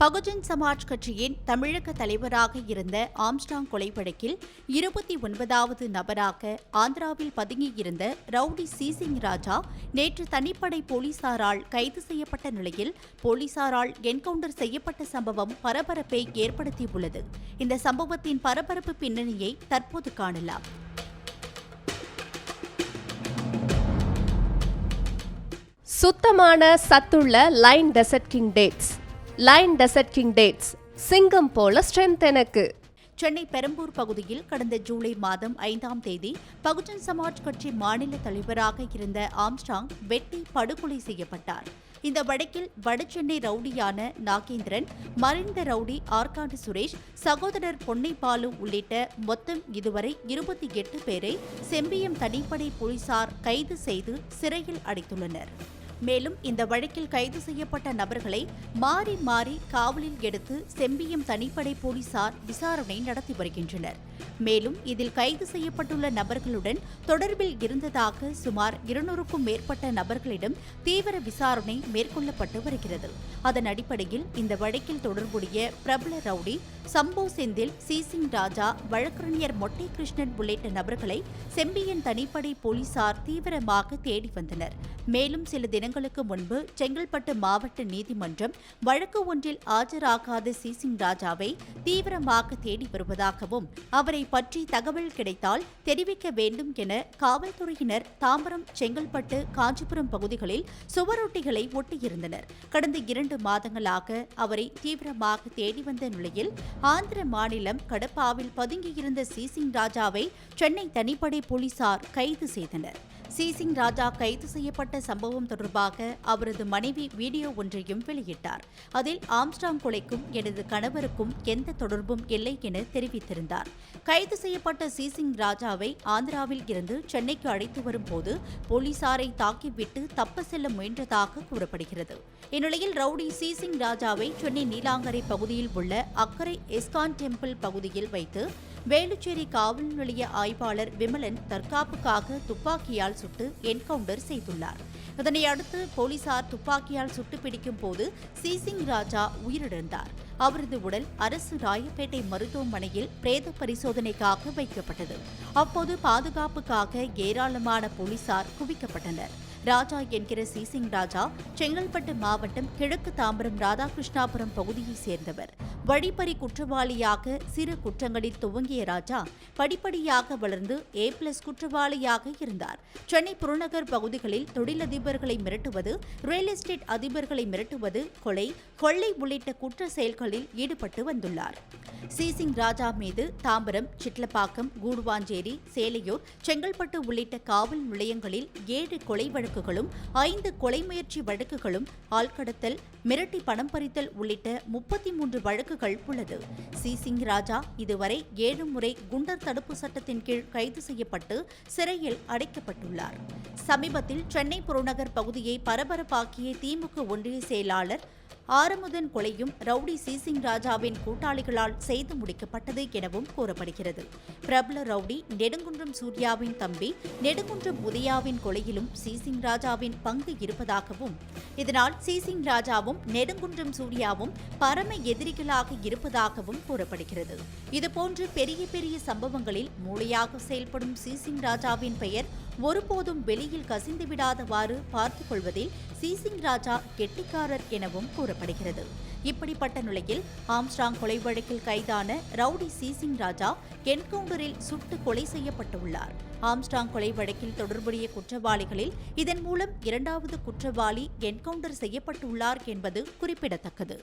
பகுஜன் சமாஜ் கட்சியின் தமிழக தலைவராக இருந்த ஆம்ஸ்டாங் கொலை வழக்கில் இருபத்தி ஒன்பதாவது நபராக ஆந்திராவில் பதுங்கியிருந்த ரவுடி சிசிங் ராஜா நேற்று தனிப்படை போலீசாரால் கைது செய்யப்பட்ட நிலையில் போலீசாரால் என்கவுண்டர் செய்யப்பட்ட சம்பவம் பரபரப்பை ஏற்படுத்தியுள்ளது. இந்த சம்பவத்தின் பரபரப்பு பின்னணியை தற்போது காணலாம். சுத்தமான சத்துள்ள line desert king dates. Line desert king dates சிங்கம் போல ஸ்ட்ரென்த் எனக்கு. சென்னை பெரம்பூர் பகுதியில் கடந்த ஜூலை மாதம் ஐந்தாம் தேதி பகுஜன் சமாஜ் கட்சி மாநில தலைவராக இருந்த ஆம்ஸ்டாங் வெட்டி படுகொலை செய்யப்பட்டார். இந்த வழக்கில் வடசென்னை ரவுடியான நாகேந்திரன் மறைந்த ரவுடி ஆர்காண்டு சுரேஷ் சகோதரர் பொன்னைபாலு உள்ளிட்ட மொத்தம் இதுவரை இருபத்தி எட்டு பேரை செம்பியம் தனிப்படை போலீசார் கைது செய்து சிறையில் அடைத்துள்ளனர். மேலும் இந்த வழக்கில் கைது செய்யப்பட்ட நபர்களை மாறி மாறி காவலில் எடுத்து செம்பியம் தனிப்படை போலீசார் விசாரணை நடத்தி வருகின்றனர். மேலும் இதில் கைது செய்யப்பட்டுள்ள நபர்களுடன் தொடர்பில் இருந்ததாக சுமார் இருநூறுக்கும் மேற்பட்ட நபர்களிடம் தீவிர விசாரணை மேற்கொள்ளப்பட்டு வருகிறது. அதன் அடிப்படையில் இந்த வழக்கில் தொடர்புடைய பிரபல ரவுடி சம்போ செந்தில் சிசிங் ராஜா வழக்கறிஞர் மொட்டை கிருஷ்ணன் உள்ளிட்ட நபர்களை செம்பியன் தனிப்படை போலீசார் தீவிரமாக தேடி வந்தனர். மேலும் சில தினங்களுக்கு முன்பு செங்கல்பட்டு மாவட்ட நீதிமன்றம் வழக்கு ஒன்றில் ஆஜராகாத சிசிங் ராஜாவை தீவிரமாக தேடி வருவதாகவும் அவரை பற்றி தகவல் கிடைத்தால் தெரிவிக்க வேண்டும் என காவல்துறையினர் தாம்பரம் செங்கல்பட்டு காஞ்சிபுரம் பகுதிகளில் சுவரொட்டிகளை ஒட்டியிருந்தனர். கடந்த இரண்டு மாதங்களாக அவரை தீவிரமாக தேடி வந்த நிலையில் ஆந்திர மாநிலம் கடப்பாவில் பதுங்கியிருந்த சிசிங் ராஜாவை சென்னை தனிப்படை போலீசார் கைது செய்தனர். சீசிங் ராஜா கைது செய்யப்பட்ட சம்பவம் தொடர்பாக அவரது மனைவி வீடியோ ஒன்றையும் வெளியிட்டார். அதில் ஆம்ஸ்டாங் கொலைக்கும் எனது கணவருக்கும் எந்த தொடர்பும் இல்லை என தெரிவித்திருந்தார். கைது செய்யப்பட்ட சீசிங் ராஜாவை ஆந்திராவில் இருந்து சென்னைக்கு அழைத்து வரும்போது போலீசாரை தாக்கிவிட்டு தப்ப செல்ல முயன்றதாக கூறப்படுகிறது. இந்நிலையில் ரவுடி சீசிங் ராஜாவை சென்னை நீலாங்கரை பகுதியில் உள்ள அக்கரை எஸ்கான் டெம்பிள் பகுதியில் வைத்து வேலுச்சேரி காவல் நிலைய ஆய்வாளர் விமலன் தற்காப்புக்காக துப்பாக்கியால் சுட்டு என்கவுண்டர் செய்துள்ளார். இதனை அடுத்து போலீசார் துப்பாக்கியால் சுட்டு பிடிக்கும் போது சிசிங் ராஜா உயிரிழந்தார். அவரது உடல் அரசு ராயப்பேட்டை மருத்துவமனையில் பிரேத பரிசோதனைக்காக வைக்கப்பட்டது. அப்போது பாதுகாப்புக்காக ஏராளமான போலீசார் குவிக்கப்பட்டனர். ராஜா என்கிற சிசிங் ராஜா செங்கல்பட்டு மாவட்டம் கிழக்கு தாம்பரம் ராதாகிருஷ்ணாபுரம் பகுதியைச் சேர்ந்தவர். வழிப்பறி குற்றவாளியாக சிறு குற்றங்களில் துவங்கிய ராஜா படிப்படியாக வளர்ந்து ஏ பிளஸ் குற்றவாளியாக இருந்தார். சென்னை புறநகர் பகுதிகளில் தொழிலதிபர்களை மிரட்டுவது ரியல் எஸ்டேட் அதிபர்களை மிரட்டுவது கொலை கொள்ளை உள்ளிட்ட குற்ற செயல்களில் ஈடுபட்டு வந்துள்ளார். சிசிங் ராஜா மீது தாம்பரம் சிட்லப்பாக்கம் கூடுவாஞ்சேரி சேலையூர் செங்கல்பட்டு உள்ளிட்ட காவல் நிலையங்களில் ஏழு கொலை வழக்குகளும் ஐந்து கொலை முயற்சி வழக்குகளும் ஆள்கடத்தல் மிரட்டி பணம் பறித்தல் உள்ளிட்ட முப்பத்தி மூன்று வழக்குகள் உள்ளது சிசிங் ராஜா இதுவரை ஏழு முறை குண்டர் தடுப்பு சட்டத்தின் கீழ் கைது செய்யப்பட்டு சிறையில் அடைக்கப்பட்டுள்ளார். சமீபத்தில் சென்னை புறநகர் பகுதியை பரபரப்பாக்கிய திமுக ஒன்றிய செயலாளர் ஆரமுதன் கொலையும் ரவுடி சீசிங் ராஜாவின் கூட்டாளிகளால் செய்து முடிக்கப்பட்டது எனவும் கூறப்படுகிறது. பிரபல ரவுடி நெடுங்குன்றம் சூர்யாவின் தம்பி நெடுங்குன்றம் உதயாவின் கொலையிலும் சீசிங் ராஜாவின் பங்கு இருப்பதாகவும் இதனால் சீசிங் ராஜாவும் நெடுங்குன்றம் சூர்யாவும் பரம எதிரிகளாக இருப்பதாகவும் கூறப்படுகிறது. இதுபோன்று பெரிய பெரிய சம்பவங்களில் மூளையாக செயல்படும் சீசிங் ராஜாவின் பெயர் ஒருபோதும் வெளியில் கசிந்து விடாதவாறு பார்த்துக் கொள்வதில் சீசிங் ராஜா கெட்டிக்காரர் எனவும் கூறப்படுகிறது. இப்படிப்பட்ட நிலையில் ஆம்ஸ்டாங் கொலை வழக்கில் கைதான ரவுடி சீசிங் ராஜா என்கவுண்டரில் சுட்டு கொலை செய்யப்பட்டுள்ளார். ஆம்ஸ்டாங் கொலை வழக்கில் தொடர்புடைய குற்றவாளிகளில் இதன் மூலம் இரண்டாவது குற்றவாளி என்கவுண்டர் செய்யப்பட்டுள்ளார் என்பது குறிப்பிடத்தக்கது.